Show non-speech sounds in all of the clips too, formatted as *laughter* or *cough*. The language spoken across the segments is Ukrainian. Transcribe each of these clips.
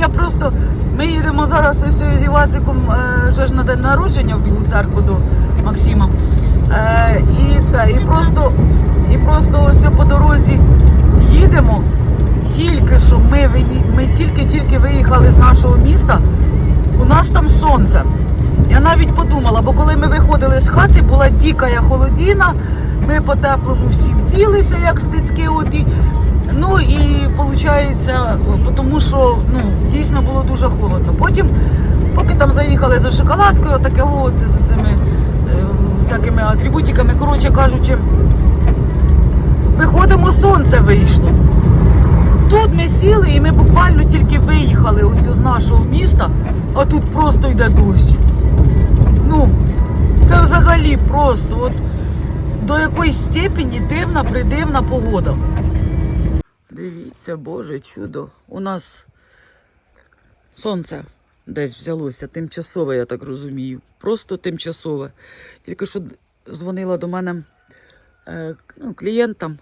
я просто. Ми їдемо зараз ось з Івасиком е, вже ж на день народження в Білу церкву до Максима. Е, і це, і просто, і просто ось по дорозі їдемо. Тільки що ми, ми тільки-тільки виїхали з нашого міста, у нас там сонце. Я навіть подумала, бо коли ми виходили з хати, була дика холодіна, ми по теплому всі вділися, як стицьки оті. Ну і виходить, тому що ну, дійсно було дуже холодно. Потім, поки там заїхали за шоколадкою, таке о, це, за цими е, всякими атрибутиками, коротше кажучи, виходимо, сонце вийшло. Тут ми сіли і ми буквально тільки виїхали ось з нашого міста, а тут просто йде дощ. Ну, це взагалі просто от до якоїсь степені дивна придивна погода. Дивіться, Боже, чудо. У нас сонце десь взялося, тимчасове, я так розумію. Просто тимчасове. Тільки що дзвонила до мене е, ну, клієнтам,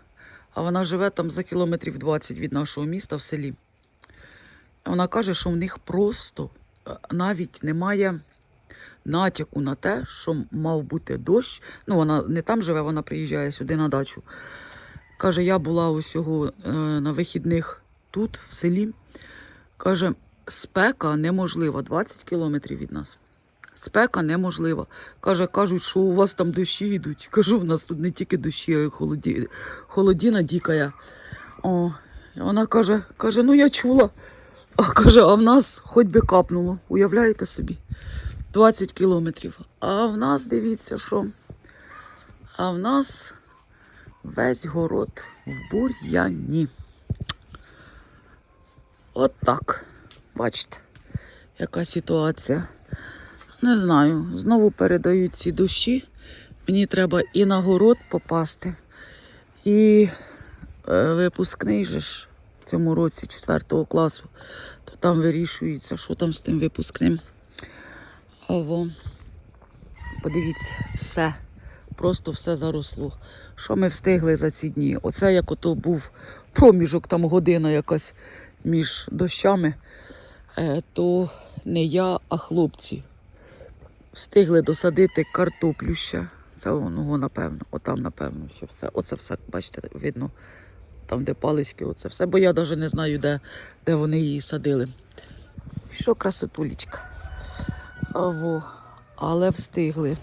а вона живе там за кілометрів 20 від нашого міста в селі. Вона каже, що в них просто е, навіть немає натяку на те, що мав бути дощ. Ну, вона не там живе, вона приїжджає сюди на дачу. Каже, я була усього е, на вихідних тут, в селі. Каже, спека неможлива, 20 кілометрів від нас. Спека неможлива. Каже, кажуть, що у вас там дощі йдуть. Кажу, в нас тут не тільки дощі, а й холоді... холодіна дікая. О, вона каже, каже, ну я чула. А каже, а в нас хоч би капнуло. Уявляєте собі? 20 кілометрів. А в нас, дивіться, що. А в нас весь город в бур'яні. От так. Бачите, яка ситуація. Не знаю, знову передають ці дощі. Мені треба і на город попасти, і е, випускний же ж в цьому році 4 класу, то там вирішується, що там з тим випускним. А подивіться, все, просто все заросло. Що ми встигли за ці дні? Оце як ото був проміжок, там година якась між дощами, е, то не я, а хлопці встигли досадити картоплю ще. Це воно, напевно, отам, напевно, ще все. Оце все, бачите, видно, там, де палички, оце все. Бо я навіть не знаю, де, де вони її садили. Що красотулечка. А, во. Але встигли.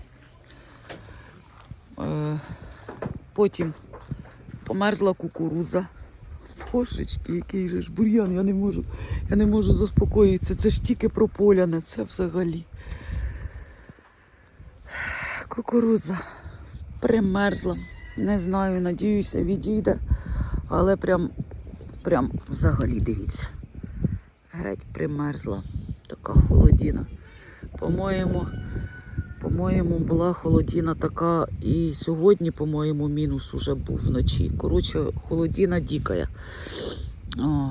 Е, потім померзла кукурудза. Божечки, який же ж бур'ян, я не можу, я не можу заспокоїтися. Це ж тільки прополяне, це взагалі. Кукурудза примерзла. Не знаю, надіюся, відійде. Але прям, прям взагалі дивіться. Геть примерзла. Така холодіна. По-моєму, по-моєму, була холодіна така і сьогодні, по-моєму, мінус уже був вночі. Коротше, холодіна дікая. О,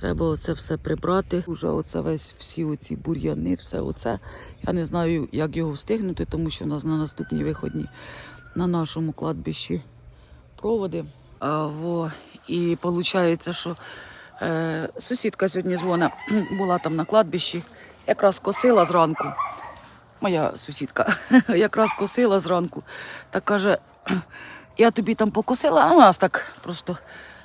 треба оце все прибрати. Уже оце весь всі оці бур'яни, все оце. Я не знаю, як його встигнути, тому що в нас на наступні виходні на нашому кладбищі проводи. А, во. І виходить, що е, сусідка сьогодні дзвона *clears throat* була там на кладбищі, якраз косила зранку. Моя сусідка *laughs* якраз косила зранку. Та каже, я тобі там покосила, а у нас так просто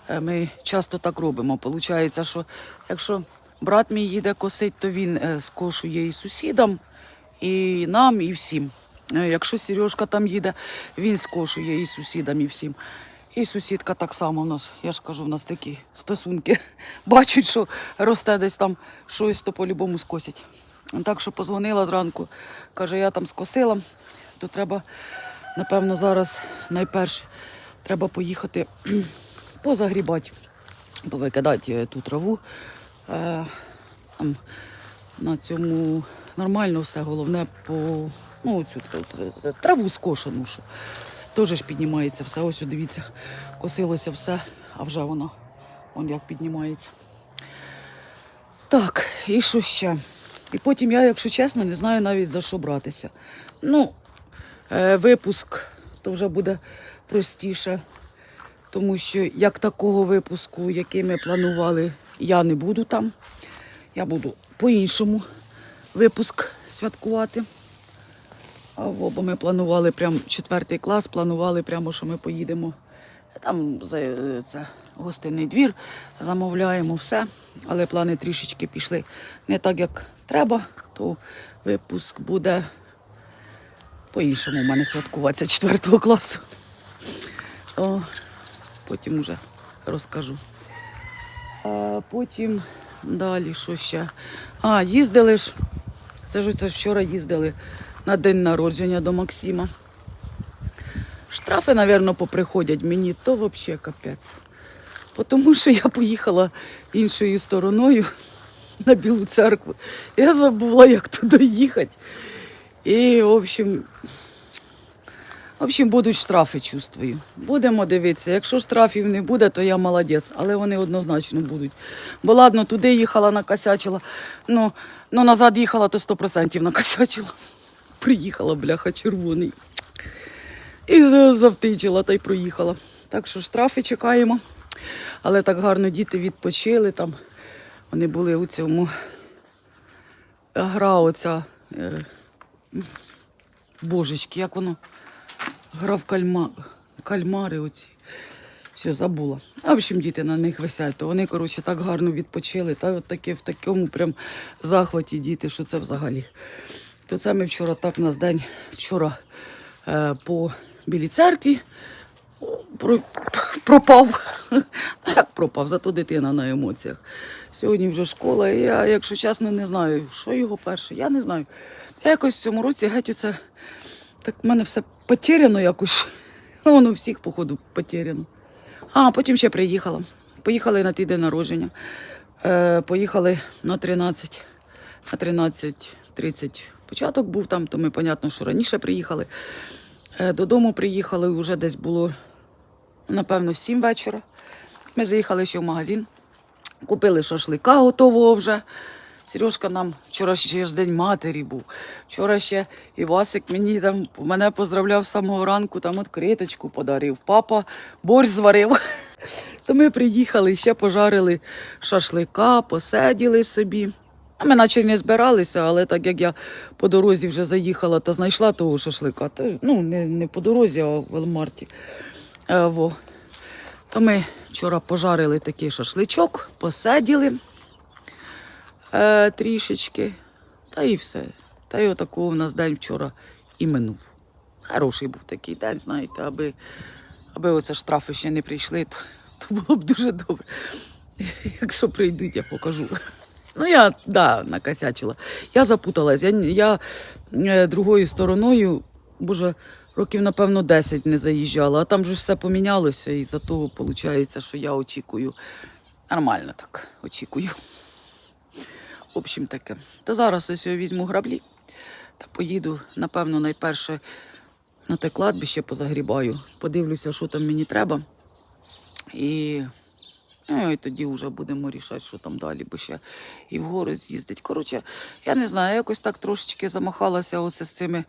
е, ми часто так робимо. Получається, що якщо брат мій їде косить, то він е, скошує і сусідам, і нам, і всім. Е, Якщо Сережка там їде, він скошує і сусідам, і всім. І сусідка так само в нас, я ж кажу, в нас такі стосунки. *laughs* Бачать, що росте десь там щось, то по-любому скосять. Так що позвонила зранку, каже, я там скосила, то треба, напевно, зараз найперше треба поїхати *clears throat* позагрібати, повикидати е, ту траву. Е, там, на цьому нормально все, головне по ну, цю траву- скошену. Що. Теж ж піднімається все. Ось дивіться, косилося все, а вже воно он як піднімається. Так, і що ще? І потім я, якщо чесно, не знаю навіть за що братися. Ну, е, випуск то вже буде простіше, тому що як такого випуску, який ми планували, я не буду там. Я буду по-іншому випуск святкувати. А во, бо ми планували прям четвертий клас, планували прямо, що ми поїдемо. Там е, це гостинний двір, замовляємо все, але плани трішечки пішли не так, як треба, то випуск буде по-іншому у мене святкуватися четвертого класу. О, потім уже розкажу. А потім далі що ще? А, їздили ж. Це ж це вчора їздили на день народження до Максима. Штрафи, мабуть, поприходять мені, то взагалі капець. Тому що я поїхала іншою стороною на Білу церкву. Я забула, як туди їхати. І, в общем, в общем, будуть штрафи, чувствую. Будемо дивитися. Якщо штрафів не буде, то я молодець, але вони однозначно будуть. Бо ладно, туди їхала, накосячила. Ну, ну назад їхала, то 100% накосячила. Приїхала, бляха, червоний. І завтичила та й проїхала. Так що штрафи чекаємо. Але так гарно діти відпочили там. Вони були у цьому гра оця. Е, божечки, як воно? Гра в кальма... кальмари оці. Все, забула. А в общем, діти на них висять, то вони, коротше, так гарно відпочили. Та от таке в такому прям захваті діти, що це взагалі. То це ми вчора так нас день, вчора е, по Білій церкві про, пропав. *laughs* Як пропав, зато дитина на емоціях. Сьогодні вже школа, і я, якщо чесно, не знаю, що його перше, я не знаю. Якось в цьому році геть оце, так в мене все потеряно якось. *laughs* Воно всіх, походу, потеряно. А потім ще приїхала. Поїхали на той день народження. Е, поїхали на 13, на 13.30 початок був там, то ми, понятно, що раніше приїхали. Е, додому приїхали, вже десь було, напевно, 7 вечора. Ми заїхали ще в магазин, купили шашлика готового вже. Сережка нам вчора ще ж день матері був. Вчора ще Івасик мені там мене поздравляв з самого ранку, там відкриточку подарив. Папа борщ зварив. *laughs* То ми приїхали, ще пожарили шашлика, посиділи собі. А ми наче не збиралися, але так як я по дорозі вже заїхала та знайшла того шашлика, то ну не, не по дорозі, а в Велмарті. Е, во. То ми вчора пожарили такий шашличок, посиділи е, трішечки, та і все. Та й отакого в нас день вчора і минув. Хороший був такий день, знаєте, аби, аби оце штрафи ще не прийшли, то, то було б дуже добре. *laughs* Якщо прийдуть, я покажу. Ну, я да, накосячила. Я запуталась. Я, я е, другою стороною, боже, років, напевно, 10 не заїжджала, а там же все помінялося, і за того виходить, що я очікую. Нормально так очікую. В общем таке. То зараз ось я візьму граблі та поїду, напевно, найперше на те кладбище позагрібаю. Подивлюся, що там мені треба. І, ну, і тоді вже будемо рішати, що там далі, бо ще і вгору з'їздить. Коротше, я не знаю, якось так трошечки замахалася оце з цими.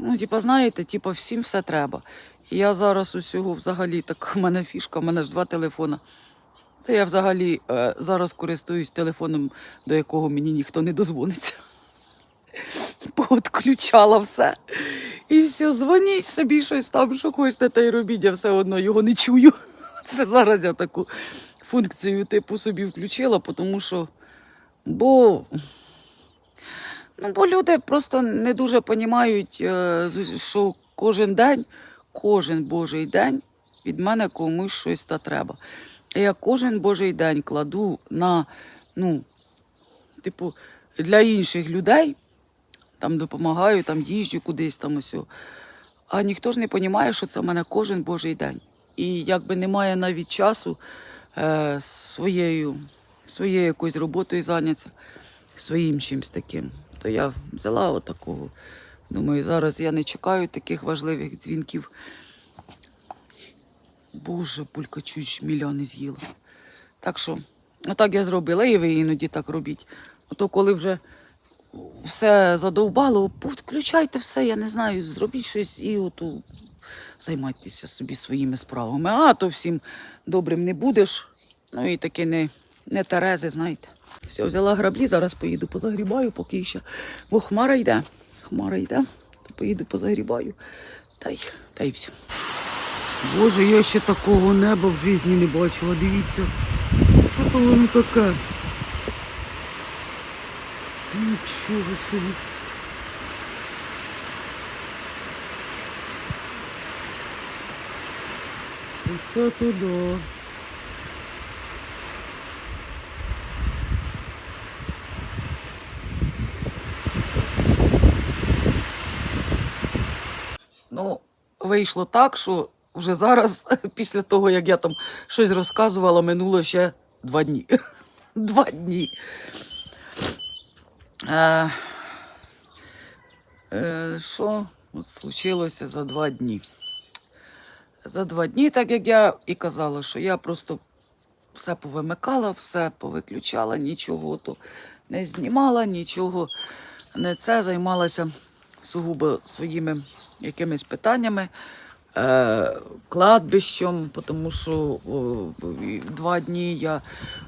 Ну, типа, знаєте, типа, всім все треба. Я зараз усього взагалі так, в мене фішка, в мене ж два телефона. Та я взагалі е, зараз користуюсь телефоном, до якого мені ніхто не дозвониться. *laughs* Поотключала все. І все, дзвоніть собі щось там, що хочете, та й робіть, я все одно його не чую. *laughs* Це зараз я таку функцію типу собі включила, тому що. Бо, ну, бо люди просто не дуже розуміють, що кожен день, кожен божий день від мене комусь щось та треба. Я кожен божий день кладу на, ну, типу, для інших людей, там допомагаю, там їжджу кудись там ось. А ніхто ж не розуміє, що це в мене кожен божий день. І якби немає навіть часу е, своєю, своєю якоюсь роботою зайнятися, своїм чимось таким. То я взяла отакого. Думаю, зараз я не чекаю таких важливих дзвінків. Боже, пулька чуть мільйони з'їла. Так що, отак я зробила, і ви іноді так робіть. Ото коли вже все задовбало, включайте все, я не знаю, зробіть щось і ото займайтеся собі своїми справами. А то всім добрим не будеш. Ну і таки не, не Терези, знаєте. Все, взяла граблі, зараз поїду позагрібаю, поки ще. Бо хмара йде. Хмара йде, то поїду позагрібаю. Та й, та й все. Боже, я ще такого неба в житті не бачила. Дивіться. Що то воно таке? Нічого собі. Оце туди. Ну, вийшло так, що вже зараз, *laughs* після того, як я там щось розказувала, минуло ще два дні. *laughs* Два дні. Е, е, що случилося за два дні? За два дні, так як я і казала, що я просто все повимикала, все повиключала, нічого то не знімала, нічого не це, займалася сугубо своїми якимись питаннями, е, кладбищем, тому що о, два дні я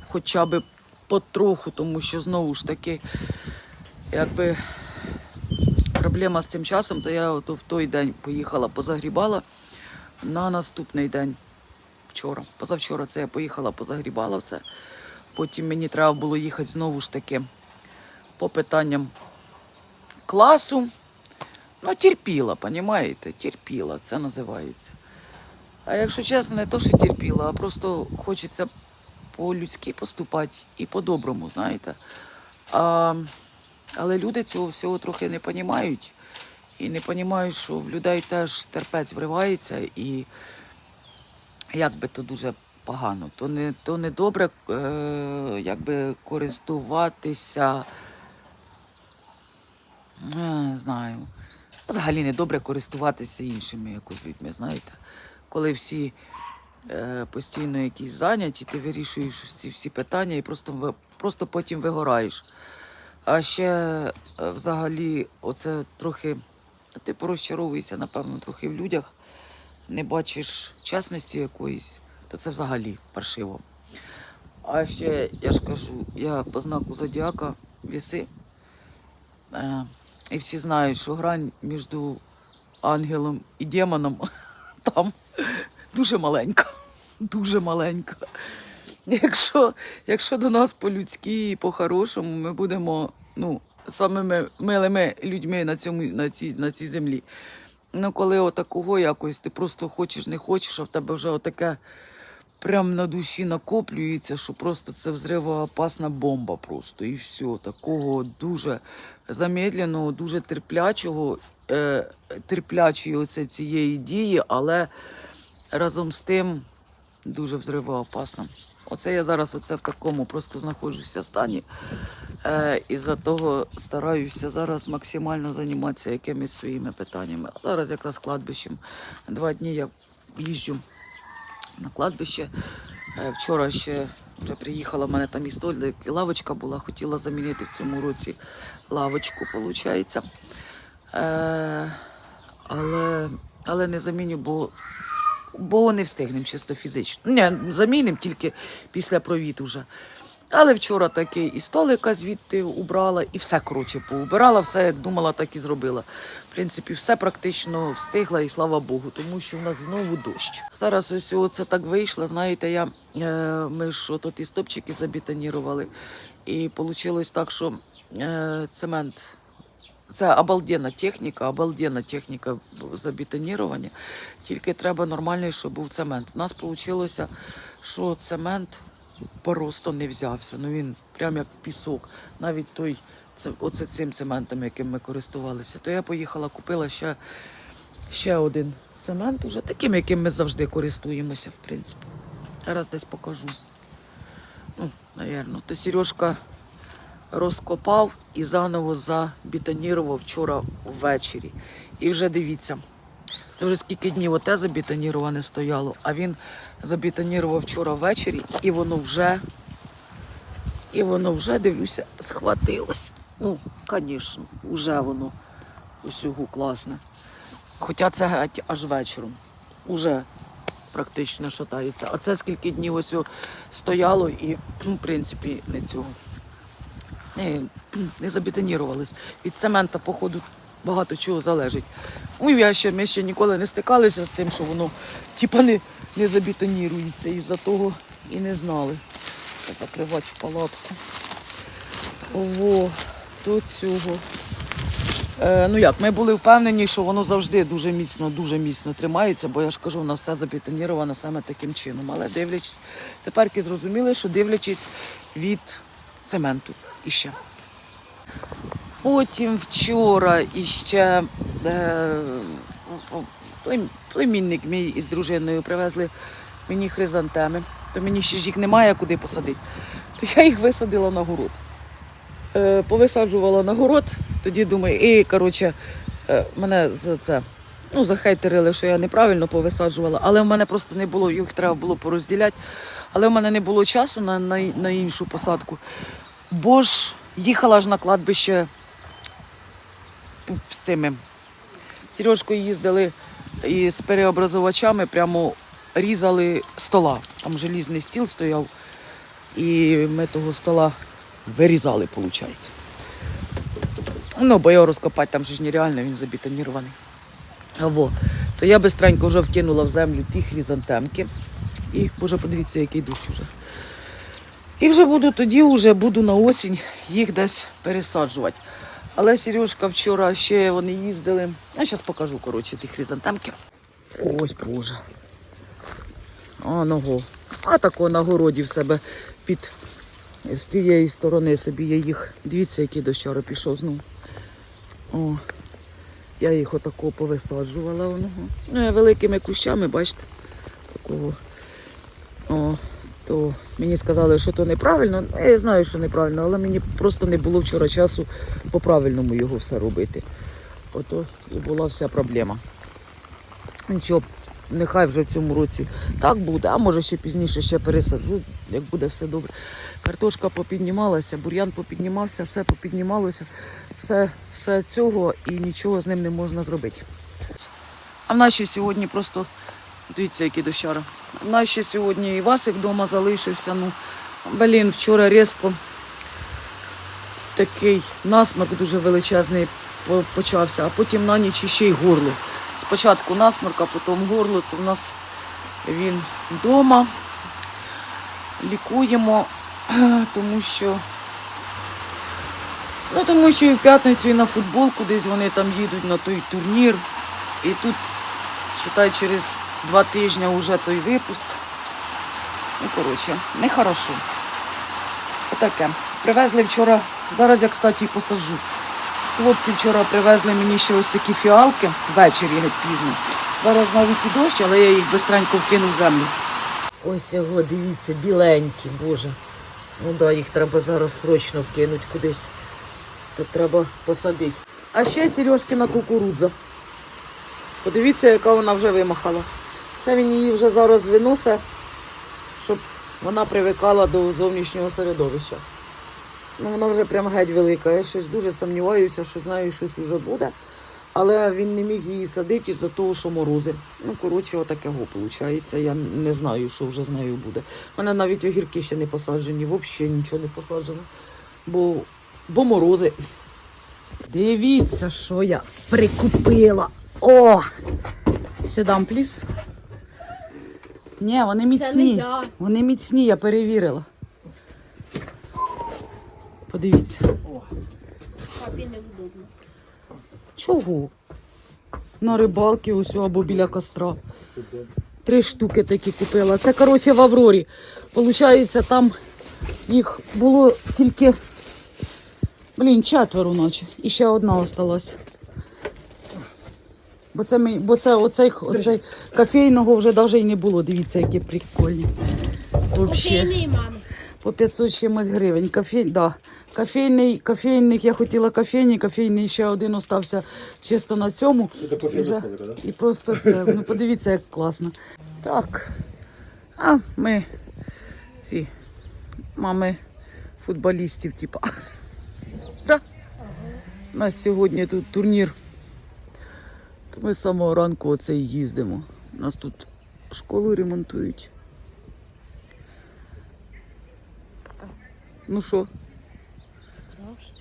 хоча б потроху, тому що знову ж таки, якби проблема з цим часом, то я ото в той день поїхала, позагрібала на наступний день. Вчора, позавчора це я поїхала, позагрібала все. Потім мені треба було їхати знову ж таки по питанням класу. Ну, терпіла, понімаєте? Терпіла, це називається. А якщо чесно, не то, що терпіла, а просто хочеться по-людськи поступати і по-доброму, знаєте. А, але люди цього всього трохи не розуміють. І не розуміють, що в людей теж терпець вривається, і як би то дуже погано, то не, то не добре е, якби користуватися. е, Не знаю. Взагалі не добре користуватися іншими якось людьми, знаєте. Коли всі е, постійно якісь зайняті, ти вирішуєш ці всі питання і просто, просто потім вигораєш. А ще е, взагалі, оце трохи ти порозчаровуєшся, напевно, трохи в людях, не бачиш чесності якоїсь, то це взагалі паршиво. А ще я ж кажу, я по знаку зодіака віси. Е, і всі знають, що грань між ангелом і демоном *laughs* там дуже маленька. Дуже маленька. Якщо, якщо до нас по-людськи і по-хорошому ми будемо ну, самими милими людьми на, цьому, на, цій, на цій землі. Ну, коли отакого якось ти просто хочеш, не хочеш, а в тебе вже отаке прям на душі накоплюється, що просто це взривоопасна бомба просто. І все. Такого дуже замедленого, дуже терплячого, е, терплячої оце цієї дії, але разом з тим дуже взривоопасно. Оце я зараз оце в такому просто знаходжуся стані. Е, і за того стараюся зараз максимально займатися якимись своїми питаннями. Зараз якраз кладбищем. Два дні я їжджу на кладбище. Е, Вчора ще вже приїхала, в мене там і столик, і лавочка була, хотіла замінити в цьому році лавочку, виходить. Е, але, але не заміню, бо, бо не встигнемо чисто фізично. Не, замінимо тільки після провід уже. Але вчора таки і столика звідти убрала, і все коротше поубирала, все як думала, так і зробила. В принципі, все практично встигла, і слава Богу, тому що в нас знову дощ. Зараз ось це так вийшло. Знаєте, я, е, ми ж тут і стопчики забетонірували, і вийшло так, що е, цемент. Це обалденна техніка, обалденна техніка забетонірування. Тільки треба нормальний, щоб був цемент. У нас вийшло, що цемент просто не взявся. Ну він прям як пісок. Навіть той, це, оце цим цементом, яким ми користувалися. То я поїхала, купила ще, ще один цемент, уже таким, яким ми завжди користуємося, в принципі. Зараз десь покажу. Ну, навірно. То Сережка розкопав і заново забетонірував вчора ввечері. І вже дивіться, це вже скільки днів оте забетоніроване стояло, а він забетонірував вчора ввечері, і воно вже, і воно вже, дивлюся, схватилось. Ну, звісно, вже воно усього класне. Хоча це геть аж вечором. Уже практично шатаються. А це скільки днів ось стояло і, ну, в принципі, не цього. Не, не забетонірувалось. Від цемента, походу, багато чого залежить. Ну, я ще, ми ще ніколи не стикалися з тим, що воно типа не, не забетонірується. І-за того і не знали. Закривати палатку. Ого, до цього. Е, ну як, ми були впевнені, що воно завжди дуже міцно, дуже міцно тримається, бо я ж кажу, нас все забетоніровано саме таким чином. Але дивлячись, тепер зрозуміли, що дивлячись від цементу іще. Потім вчора іще е, племінник мій із дружиною привезли мені хризантеми. То мені ще ж їх немає куди посадити. То я їх висадила на город. Е, повисаджувала на город, тоді думаю, і коротше, е, мене за це ну, захейтерили, що я неправильно повисаджувала, але в мене просто не було, їх треба було порозділяти. Але в мене не було часу на, на, на іншу посадку. Бо ж їхала ж на кладбище з цими. Сережкою їздили і з переобразувачами прямо різали стола. Там желізний стіл стояв, і ми того стола вирізали, виходить. Ну, бо його розкопати там ж нереально, він забетонірований. Во. То я бистренько вже вкинула в землю ті хризантемки. І, боже, подивіться, який дощ уже. І вже буду тоді, вже буду на осінь їх десь пересаджувати. Але Сережка вчора ще вони їздили. Я зараз покажу, коротше, ті хризантемки. Ось Боже. А, ного. А тако на городі в себе під з цієї сторони собі я їх. Дивіться, який дощаро пішов знову. О, я їх отако повисаджувала. Воно. Ну, я великими кущами, бачите, такого. О, то мені сказали, що то неправильно. Ну, Я знаю, що неправильно, але мені просто не було вчора часу по-правильному його все робити. Ото і була вся проблема. Нічого, нехай вже в цьому році так буде, а може ще пізніше ще пересаджу, як буде все добре. Картошка попіднімалася, бур'ян попіднімався, все попіднімалося, все, все цього і нічого з ним не можна зробити. А в ще сьогодні просто, дивіться, який дощара. Нас ще сьогодні і Васик вдома залишився. Ну, блін, вчора різко такий насморк дуже величезний почався, а потім на ніч ще й горло. Спочатку насморк, а потім горло, то в нас він вдома. Лікуємо, *clears throat* тому що. Ну, тому що і в п'ятницю і на футбол кудись вони там їдуть на той турнір. І тут, считай, через два тижні вже той випуск. Ну, коротше, нехорошо. Отаке. Привезли вчора, зараз я, кстати, і посаджу. Хлопці вчора привезли мені ще ось такі фіалки ввечері геть пізно. Зараз навіть і дощ, але я їх бистренько вкину в землю. Ось його, дивіться, біленькі, боже. Ну да, їх треба зараз срочно вкинути кудись. Тут треба посадити. А ще Сережкина кукурудза. Подивіться, яка вона вже вимахала. Це він її вже зараз виносить, щоб вона привикала до зовнішнього середовища. Ну, вона вже прям геть велика. Я щось дуже сумніваюся, що знаю, щось вже буде. Але він не міг її садити із-за того, що морози. Ну, коротше, отакого виходить. Я не знаю, що вже з нею буде. У мене навіть огірки ще не посаджені, взагалі нічого не посаджено. Бо, бо морози. Дивіться, що я прикупила. О! Сідам, пліс. Ні, вони міцні. я. Вони міцні, я перевірила. Подивіться. Папі невдобно. Чого? На рибалки ось або біля костра. Три штуки такі купила. Це, коротше, в Аврорі. Получається, там їх було тільки, блін, четверо наче. І ще одна осталась. Бо це, ми, бо це оцей, оцей кофейного вже навіть і не було. Дивіться, які прикольні. Вообще. Кофейний. По 500 чимось гривень. Кофей, да. Кофейний, кофейник, я хотіла кофейний, кофейний ще один остався чисто на цьому. Кофейный Вже. столик, да? І просто це, ну подивіться, як класно. Так. А ми ці мами футболістів, типа. *laughs* Да. У нас сьогодні тут турнір. Ми з самого ранку оце і їздимо. У нас тут школу ремонтують. Ну що, Страшно.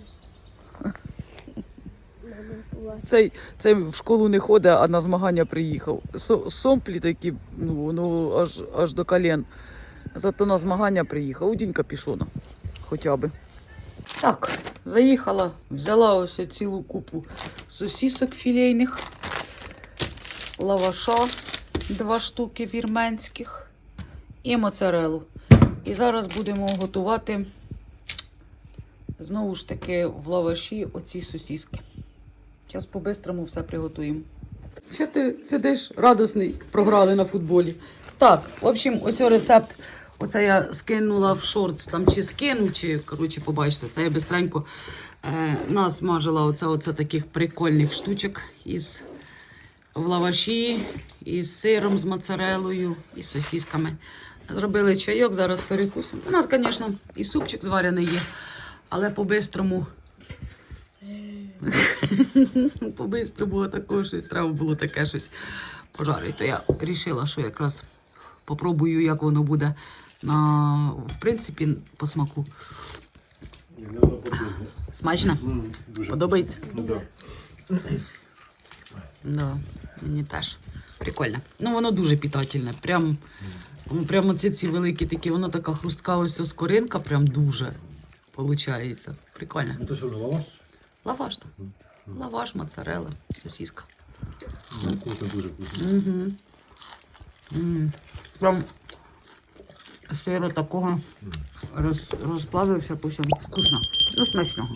Цей, цей в школу не ходить, а на змагання приїхав. Сомплі такі, ну, ну аж, аж до колен. Зато на змагання приїхав. Одінь капішона. Хоча би. Так, заїхала, взяла ось цілу купу сосісок філейних, лаваша, два штуки вірменських і моцарелу. І зараз будемо готувати знову ж таки в лаваші оці сосіски. Зараз по-бистрому все приготуємо. Що ти сидиш радісний, програли на футболі. Так, в общем, ось рецепт. Оце я скинула в шортс там чи скину, чи коротше, побачите, це я бистренько е, насмажила оце, оце таких прикольних штучок із в лаваші, із сиром, з моцарелою і сосісками. Зробили чайок, зараз перекусимо. У нас, звісно, і супчик зварений є, але по-бистрому *laughs* по-бистрому такого щось треба було таке щось пожарити. То я вирішила, що якраз попробую, як воно буде на, в принципі, по смаку. Смачно? Подобається? Ну, да. Мені теж. Прикольно. Ну, воно дуже питательне. Прям, ну, прямо ці, ці великі такі, воно така хрустка ось скоринка, прям дуже виходить. Прикольно. Ну, то що, лаваш? Лаваш так. Лаваш, моцарелла, сосиска. Ну, вкусно, дуже вкусно. Угу. М. Прям сиру такого роз, розплавився, потім вкусно. Ну, смачного.